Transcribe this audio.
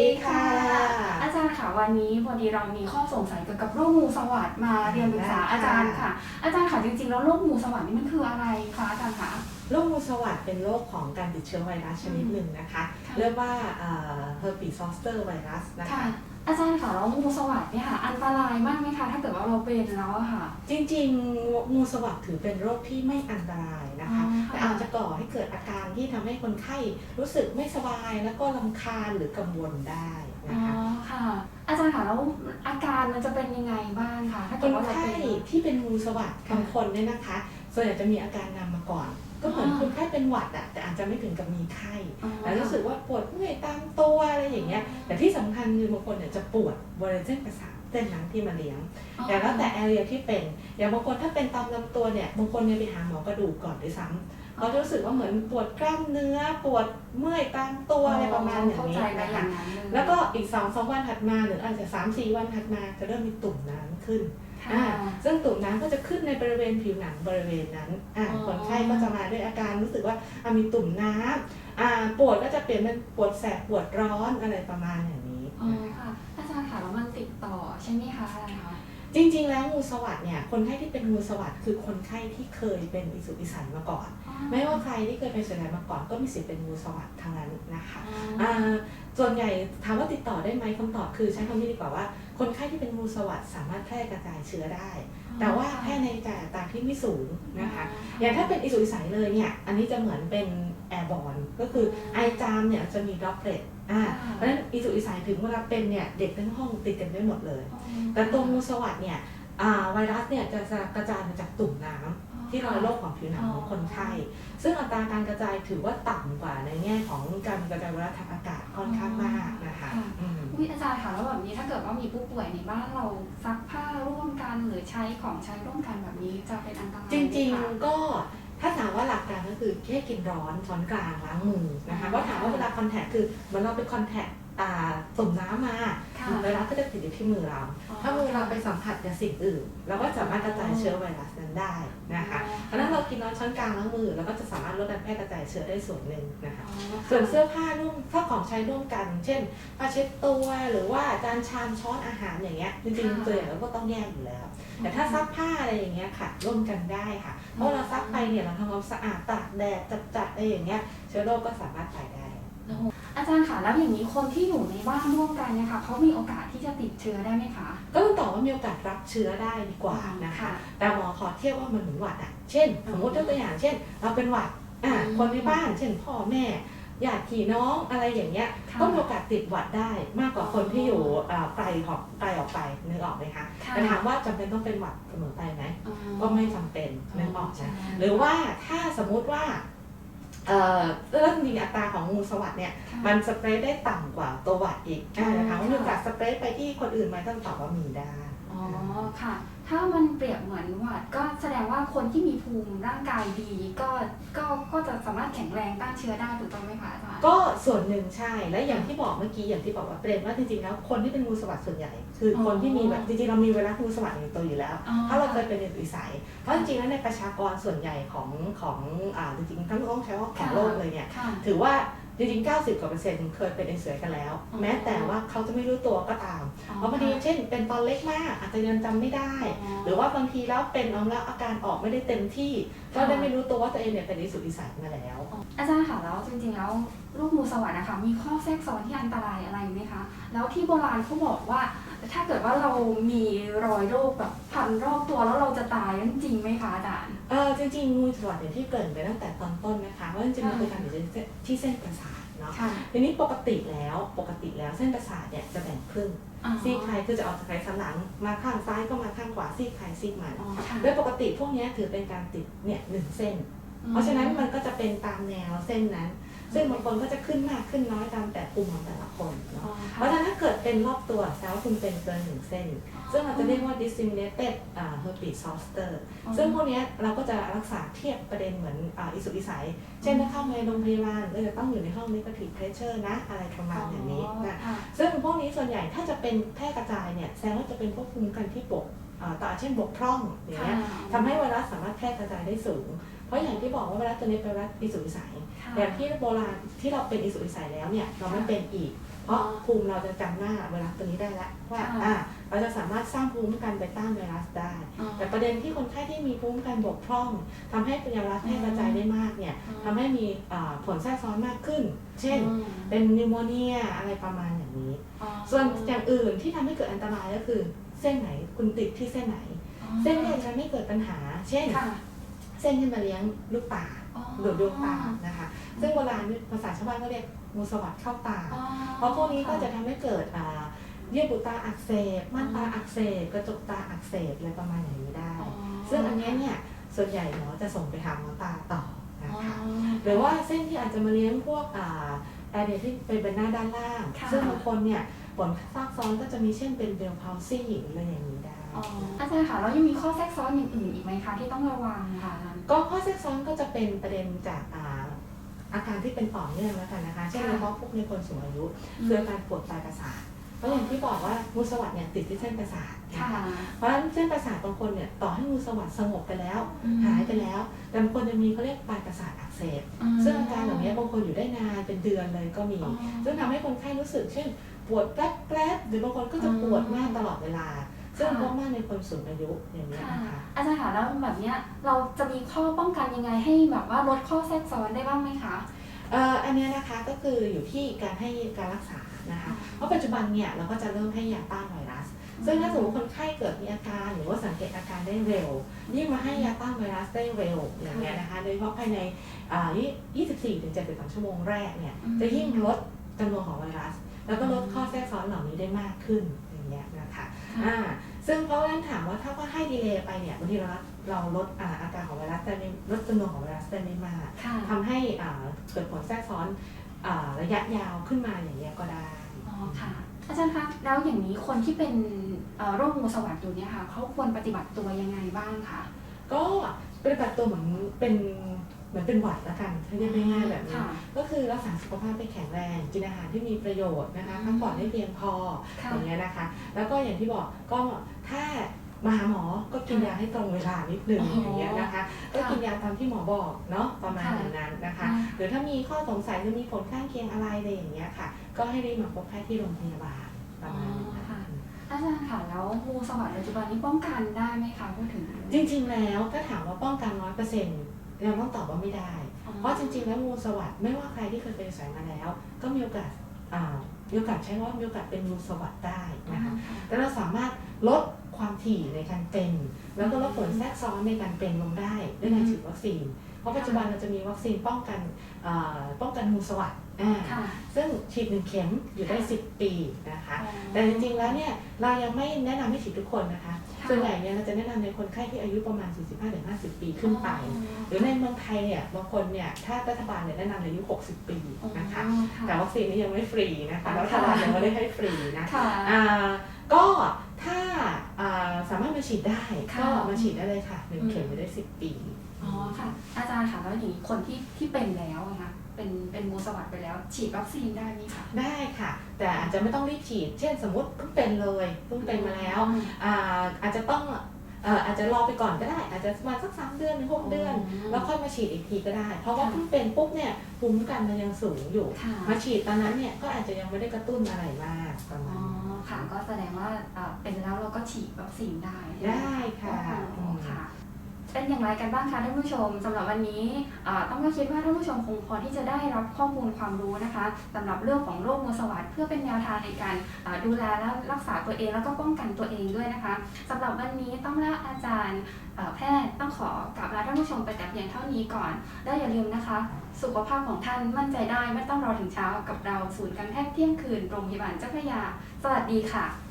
ดีค่ะ อาจารย์ค่ะวันนี้พอดีเรามีข้อสงสัยเกี่ยวกับโรคงูสวัสดมาเรียนปรึกษาได้ค่ะอาจารย์ค่ะ อาจารย์ค่ะจริงๆแล้วโรคงูสวัสดนี่มันคืออะไรคะอาจารย์คะโรคงูสวัสดเป็นโรคของการติดเชื้อไวรัสชนิดหนึ่งนะคะค่ะเรียกว่าเฮอร์ปีซอสเตอร์ไวรัสนะค่ะคะ อาจารย์ค่ะแล้วงูสวัสดเนี่ยค่ะ อันตรายมากไหมคะถ้าเกิดว่าเราเป็นแล้วอะค่ะ จริงๆ งูสวัสดถือเป็นโรคที่ไม่อันตรายนะคะ อ๋อค่ะ แต่อาจจะก่อให้เกิดอาการที่ทำให้คนไข้รู้สึกไม่สบายแล้วก็ลำคาญหรือกังวลได้อ๋นะอคะ ค่ะ อาจารย์ค่ะแล้วอาการมันจะเป็นยังไงบ้างคะถ้าคเกิดนว่าเราไข้เป็น ที่เป็นงูสวัสดค่ะ บางคนเนี่ยนะคะ ส่วนใหญ่จะมีอาการนำมาก่อน ก็เหมือนอ่าคนไข้เป็นหวัดอะแต่อาจจะไม่ถึงกับมีไข้อ๋อแต่รู้สึกว่าปวดเมื่อยตามตัวอะไรอย่างเงี้ย แต่ที่สำคัญคือบางคนเนี่ยจะปวดบริเวณเส้นประสาทเส้นนั้นที่มาเลี้ยงอ๋อแต่แล้วแต่แอเรียที่เป็น อย่างบางคนถ้าเป็นตามลำตัวเนี่ย บางคนเนี่ยไปหาหมอกระดูกก่อนด้วยซ้ำ เขาจะรู้สึกว่าเหมือนปวดกล้ามเนื้อ ปวดเมื่อยตามตัวอะไรประมาณอย่างเข้านี้ใจไปนะอคะย่างนั้นเลยแล้วก็อีกสองสองวันถัดมาหรืออาจจะสามสี่วันถัดมาจะเริ่มมีตุ่มน้ำขึ้นค่ะอ่าซึ่งตุ่มน้ำก็จะขึ้นในบริเวณผิวหนังบริเวณนั้นอ่าอ๋อคนไข้ก็จะมาด้วยอาการรู้สึกว่าอะมีตุ่มน้ำอ่าปวดก็จะเปลี่ยนเป็นปวดแสบปวดร้อนอะไรประมาณอย่างนี้อ๋อนะคะค่ะอาจารย์ค่ะแล้วมันติดต่อใช่ไหมคะอาจารย์คะ จริง ๆ แล้วงูสวัสด์เนี่ยคนไข้ที่เป็นงูสวัสด์คือคนไข้ที่เคยเป็นอิสุกอิสัยมาก่อน ไม่ว่าใครที่เคยเป็นส่วนใหญ่มาก่อนก็มีสิทธิ์เป็นงูสวัสด์ทั้งนั้นนะคะอ๋ออ่าส่วนใหญ่ถามว่าติดต่อได้ไหมคำตอบคือใช้คำนี้ดีกว่าว่า คนไข้ที่เป็นงูสวัสด์สามารถแพร่กระจายเชื้อได้ แต่ว่าแพร่ในแต่อัตราที่ไม่สูงนะคะ อย่างถ้าเป็นอิสุกอิสัยเลยเนี่ย อันนี้จะเหมือนเป็นแอร์บอลก็คือไอจามเนี่ยจะมีดรอปเลตอ่าเพราะฉะนั้นอิสุกอิสัยถึงเวลาเป็นเนี่ยเด็กทั้งห้องติดกันได้หมดเลย แต่ตัวงูสวัสด์เนี่ยอ่าไวรัสเนี่ยจะจะกระจายมาจากตุ่มน้ำ ที่รอยโรคของผิวหนังของคนไข้ ซึ่งอัตราการกระจายถือว่าต่ำกว่าในแง่ของการกระจายไวรัสทางอากาศค่อนข้างมากนะคะอืมอุ๊ยอาจารย์ค่ะแล้วแบบนี้ถ้าเกิดว่ามีผู้ป่วยในบ้านเราซักผ้าร่วมกันหรือใช้ของใช้ร่วมกันแบบนี้จะเป็นอันตรายไหมจริงคะๆก็ถ้าถามว่าหลักการก็คือแค่กินร้อนช้อนกลางล้างมือนะคะก็ถามว่าเวลาคอนแทคคือเหมือนเราไปคอนแทค อ่าตุ่มน้ำมาค่ะไวรัสก็จะติดอยู่ที่มือเราอ๋อถ้ามือเราไปสัมผัสกับสิ่งอื่น เราก็สามารถกระจายเชื้อไวรัสนั้นได้นะคะ เพราะฉะนั้นเรากินน้ำช้อนกลางล้างมือเราก็จะสามารถลดการแพร่กระจายเชื้อได้ส่วนหนึ่งนะคะอ๋อส่วนเสื้อผ้าร่วมถ้าของใช้ร่วมกัน เช่นผ้าเช็ดตัวหรือว่าจานชามช้อนอาหารอย่างเงี้ย จริงๆตัวอย่างเราก็ต้องแยกอยู่แล้ว แต่ถ้าซักผ้าอะไรอย่างเงี้ยค่ะร่วมกันได้ค่ะ เพราะเราซักไปเนี่ยเราทำความสะอาดตากแดดจัดๆอะไรอย่างเงี้ยเชื้อโรคก็สามารถไปได้ อาจารย์ค่ะแล้วอย่างนี้คนที่อยู่ในบ้านร่วมกันเนี่ยค่ะเขามีโอกาสที่จะติดเชื้อได้ไหมคะ ก็ต้องตอบว่ามีโอกาสรับเชื้อได้ดีกว่านะคะ แต่หมอขอเทียบว่ามันเหมือนหวัดอะ เช่น สมมติยกตัวอย่างเช่น เราเป็นหวัดอ่าอืมคนในบ้าน เช่น พ่อแม่ญาติพี่น้องอะไรอย่างเงี้ยค่ะก็มีโอกาสติดหวัดได้มากกว่าคนที่อยู่อ่าไกลออกไกลออกไปนึกออกไหมคะค่ะแต่ถามว่าจำเป็นต้องเป็นหวัดเสมอไปไหมอ๋อก็ไม่จำเป็นนึกออกใช่นะหรือว่าถ้าสมมุติว่า เอ่อเรื่องจริงๆอัตราของงูสวัสด์เนี่ยค่ะมันสเปรย์ได้ต่ำกว่าตัวหวัดอีกอ่าอ๋อนะคะว่ามีโอค่ะกาสสเปรย์ไปที่คนอื่นไหมต้องตอบว่ามีได้อ๋อ ค่ะ ถ้ามันเปรียบเหมือนหวัดก็แสดงว่าคนที่มีภูมิร่างกายดีก็ก็ก็จะสามารถแข็งแรงต้านเชื้อได้ถูกต้องไหมคะอาจารย์ก็ส่วนหนึ่งใช่ และอย่างที่บอกเมื่อกี้อย่างที่บอกว่าเปรมว่าจริงๆแล้วคนที่เป็นงูสวัสด์ส่วนใหญ่ คือคนที่มีแบบจริงๆเรามีไวรัสงูสวัสด์ในตัวอยู่แล้วอ๋อถ้าเราเคยเป็นในวิสัยเพราะจริงๆแล้วในประชากรส่วนใหญ่ของของอ่าจริงๆทั้งต้องใช้ว่าของโลกเลยเนี่ยค่ะถือว่าจริงๆ 90 กว่าเปอร์เซ็นต์เคยเป็นเอเสือกันแล้วอ๋อแม้แต่ว่าเขาจะไม่รู้ตัวก็ตาม เพราะบางทีเช่นเป็นตอนเล็กมากอาจจะยังจำไม่ได้ หรือว่าบางทีแล้วเป็นเอาแล้วอาการออกไม่ได้เต็มที่ ก็ได้ไม่รู้ตัวว่าตัวเองเนี่ยเป็นอิสุกอิสัยมาแล้ว อาจารย์ค่ะแล้วจริงๆแล้วลูกงูสวัสด์นะคะมีข้อแทรกซ้อนที่อันตรายอะไรไหมคะ แล้วที่โบราณเขาบอกว่า ถ้าเกิดว่าเรามีรอยโรคแบบพันรอบตัวแล้วเราจะตายนั่นจริงไหมคะอาจารย์เออจริงๆงูสวัสด์อย่างที่เกริ่นไปตั้งแต่ตอนต้นนะคะว่าจริงๆมันคือการติดเชื้อที่เส้นประสาทเนาะค่ะทีนี้ปกติแล้วปกติแล้วเส้นประสาทเนี่ยจะแบ่งครึ่งอ๋อ ซีกใครคือจะออกจากไขสันหลัง มาข้างซ้ายก็มาข้างขวาซีกใครซีกมันอ๋อค่ะโดยปกติพวกเนี้ยถือเป็นการติดเนี่ยหนึ่งเส้น เพราะฉะนั้นมันก็จะเป็นตามแนวเส้นนั้น ซึ่งบางคนก็จะขึ้นมากขึ้นน้อยตามแต่ภูมิของแต่ละคนอ๋อเนาะค่ะเพราะฉะนั้นถ้าเกิดเป็นรอบตัวแสดงว่าคุณเป็นเกินหนึ่งเส้น ซึ่งเราจะเรียกว่า disseminated อ่า herpes zoster ซึ่งพวกเนี้ยเราก็จะรักษาเทียบประเด็นเหมือนอ่าอิสุกอิสัย เช่นถ้าเข้ามาในโรงพยาบาลเราจะต้องอยู่ในห้อง negative pressure นะ อะไรประมาณอย่างนี้นะค่ะซึ่งพวกนี้ส่วนใหญ่ถ้าจะเป็นแพร่กระจายเนี่ยแสดงว่าจะเป็นพวกภูมิคุ้มกันที่ปกอ่าต่อเช่นบกพร่องอย่างเงี้ยทำให้ไวรัสสามารถแพร่กระจายได้สูง เพราะอย่างที่บอกว่าไวรัสตัวนี้เป็นไวรัสอิสุกอิสัยค่ะแบบที่โบราณที่เราเป็นอิสุกอิสัยแล้วเนี่ยเราไม่เป็นอีก เพราะภูมิเราจะจำหน้าไวรัสตัวนี้ได้แล้วว่าค่ะอ่าเราจะสามารถสร้างภูมิคุ้มกันไปต้านไวรัสได้อ๋อแต่ประเด็นที่คนไข้ที่มีภูมิคุ้มกันบกพร่องทำให้ไวรัสแพร่กระจายได้มากเนี่ยอืมทำให้มีอ่าผลแทรกซ้อนมากขึ้น เช่นอืมเป็นนิโมเนียอะไรประมาณอย่างนี้อ๋อส่วนอย่างอื่นที่ทำให้เกิดอันตรายก็คือ เส้นไหนคุณติดที่เส้นไหนอ๋อเส้นเนี่ยจะทำให้เกิดปัญหา เช่นค่ะ เส้นที่มาเลี้ยงลูกตาอ๋อหรือดวงตานะคะ ซึ่งโบราณภาษาชาวบ้านก็เรียกงูสวัสดเข้าตาอ๋อเพราะพวกนี้ก็จะทำให้เกิดอ่าเยื่อบุตาอักเสบม่านตาอักเสบกระจกตาอักเสบอะไรประมาณอย่างนี้ได้อ๋อซึ่งอันเนี้ยเนี่ยส่วนใหญ่หมอจะส่งไปหาหมอตาต่อนะอ๋อคะหรือว่าเส้นที่อาจจะมาเลี้ยงพวกอ่าแอร์เดียที่เป็นใบหน้าด้านล่างค่ะซึ่งบางคนเนี่ยผ ลซากซ้อนก็จะมีเช่นเป็นเบลพาวซี่หรืออะไรอย่างนี้ได้ อ๋ออาจารย์ค่ะแล้วยังมีข้อแทรกซ้อนอย่างอื่นอีกไหมคะที่ต้องระวังค่ะอาจารย์ก็ข้อแทรกซ้อนก็จะเป็นประเด็นจากอ่าอาการที่เป็นต่อเนื่องแล้วกันนะคะ เช่นค่ะเฉพาะพวกในคนสูงอายุคืออาการปวดปลายประสาทเพราะอย่างที่บอกว่างูสวัสด์เนี่ยติดที่เส้นประสาทนะค่ะ คะเพราะฉะนั้นเส้นประสาทบางคนเนี่ยต่อให้งูสวัสด์สงบไปแล้ว อืม หายไปแล้ว แต่บางคนจะมีเขาเรียกปลายประสาทอักเสบอืมซึ่งอาการเหล่านี้บางคนอยู่ได้นานเป็นเดือนเลยก็มี อ๋อ ซึ่งทำให้คนไข้รู้สึกเช่น ปวดแป๊บแป๊บหรือบางคนก็จะปวดมากตลอดเวลา ซึ่งค่ะพบมากในคนสูงอายุอย่างนี้ยค่ะนะคะอาจารย์ค่ะแล้วแบบเนี้ยเราจะมีข้อป้องกันยังไงให้แบบว่าลดข้อแทรกซ้อนได้บ้างไหมคะเอ่ออันเนี้ยนะคะก็คืออยู่ที่การให้การรักษานะคะเพราะปัจจุบันเนี่ยเราก็จะเริ่มให้ยาต้านไวรัส ซึ่งถ้าสมมติคนไข้เกิดมีอาการ หรือว่าสังเกตอาการได้เร็วยิ่งมาให้ยาต้านไวรัสได้เร็วอย่างเงี้ยนะคะโดยเฉพาะภายในอ่า24ถึง72 ชั่วโมงแรกเนี่ยอืมจะยิ่งลดจำนวนของไวรัส แล้วก็ลดข้อแทรกซ้อนเหล่านี้ได้มากขึ้นอย่างเงี้ยนะคะอ่าซึ่งเพราะฉะนั้นถามว่าถ้าว่าให้ดีเลย์ไปเนี่ยบางทีเราเราลดอ่าอาการของไวรัสได้ไม่ลดจำนวนของไวรัสได้ไม่มากค่ะทำให้อ่าเกิดผลแทรกซ้อนอ่าระยะยาวขึ้นมาอย่างเงี้ยก็ได้อ๋อค่ะอาจารย์คะแล้วอย่างนี้คนที่เป็นเอ่อโรคงูสวัสด์อยู่เนี่ยค่ะเขาควรปฏิบัติตัวยังไงบ้างคะก็ปฏิบัติตัวเหมือนเป็น เหมือนเป็นหวัดละกันถ้าเรียกง่ายๆแบบนี้ค่ะก็คือรักษาสุขภาพให้แข็งแรงกินอาหารที่มีประโยชน์นะคะอืมพักผ่อนให้เพียงพอค่ะอย่างเงี้ยนะคะ แล้วก็อย่างที่บอกก็ถ้ามาหาหมอก็กินยาให้ตรงเวลานิดนึงอ๋ออย่างเงี้ยนะคะ ก็กินยาตามที่หมอบอกเนาะประมาณค่ะอย่างนั้นนะคะอืมหรือถ้ามีข้อสงสัยหรือมีผลข้างเคียงอะไรอะไรอย่างเงี้ยค่ะ ก็ให้รีบมาพบแพทย์ที่โรงพยาบาลประมาณนั้นอ๋อค่ะค่ะอาจารย์ค่ะแล้วงูสวัสด์ปัจจุบันนี้ป้องกันได้ไหมคะพูดถึง จริง ๆ แล้วถ้าถามว่าป้องกันร้อยเปอร์เซ็นต์ เราต้องตอบว่าไม่ได้ เพราะจริงๆ แล้วงูสวัสด์ไม่ว่าใครที่เคยเป็นสายมาแล้ว ก็มีโอกาสอ่ามีโอกาสใช้ว่ามีโอกาสเป็นงูสวัสด์ได้อ๋อนะคะค่ะแต่เราสามารถลดความถี่ในการเป็น แล้วก็ลดผลแทรกซ้อนในการเป็นลงได้ด้วยการฉีดวัคซีน เพราะปัจจุบันเราจะมีวัคซีนป้องกันอ่าป้องกันงูสวัสด์อ่าค่ะซึ่ซึ่งฉีดหนึ่งเข็มอยู่ได้ 10 ปีนะคะอ๋อแต่จริงๆแล้วเนี่ยเรายังไม่แนะนำให้ฉีดทุกคนนะคะค่ะ ส่วนใหญ่เนี่ยเราจะแนะนำในคนไข้ที่อายุประมาณ 45-50 ปีขึ้นไป หรือในเมืองไทยเนี่ยบางคนเนี่ยถ้ารัฐบาลเนี่ยแนะนำอายุ 60 ปีอ๋อนะคะค่ะแต่วัคซีนนี้ยังไม่ฟรีนะคะค่ะรัฐบาลยังไม่ได้ให้ฟรีนะค่ะ อ่าก็ถ้าอ่าสามารถมาฉีดได้ค่ะก็มาฉีดได้เลยค่ะหนึ่งอืม เข็มอยู่ได้ 10 ปี อ๋อค่ะ อาจารย์ค่ะแล้วอย่างนี้คนที่ที่เป็นแล้วอะคะ เป็นเป็นงูสวัสด์ไปแล้ว ฉีดวัคซีนได้ไหมคะได้ค่ะ แต่อาจจะไม่ต้องรีบฉีด เช่นสมมติเพิ่งเป็นเลยเพิ่งเป็นมาแล้วอ่าอาจจะต้องเอ่ออาจจะรอไปก่อนก็ได้ อาจจะประมาณสักสามเดือนหรือหกเดือน แล้วค่อยมาฉีดอีกทีก็ได้ เพราะว่าค่ะเพิ่งเป็นปุ๊บเนี่ยภูมิคุ้มกันมันยังสูงอยู่ ค่ะมาฉีดตอนนั้นเนี่ยก็อาจจะยังไม่ได้กระตุ้นอะไรมากประอ๋มาอณนี้ค่ะ ก็แสดงว่าเอ่อเป็นแล้วเราก็ฉีดวัคซีนได้ใช่ไหมได้ค่ะ อ๋อค่ะ เป็นอย่างไรกันบ้างคะท่านผู้ชมสำหรับวันนี้ต้องก็คิดว่าท่านผู้ชมคงพอที่จะได้รับข้อมูลความรู้นะคะสำหรับเรื่องของโรคงูสวัสดเพื่อเป็นแนวทางในการดูแลและรักษาตัวเองแล้วก็ป้องกันตัวเองด้วยนะคะสำหรับวันนี้ต้องและอาจารย์แพทย์ต้องขอกลับลาท่านผู้ชมไปแต่เพียงเท่านี้ก่อน และอย่าลืมนะคะ สุขภาพของท่านมั่นใจได้ไม่ต้องรอถึงเช้ากับเราศูนย์การแพทย์เที่ยงคืนโรงพยาบาลเจ้าพระยา สวัสดีค่ะ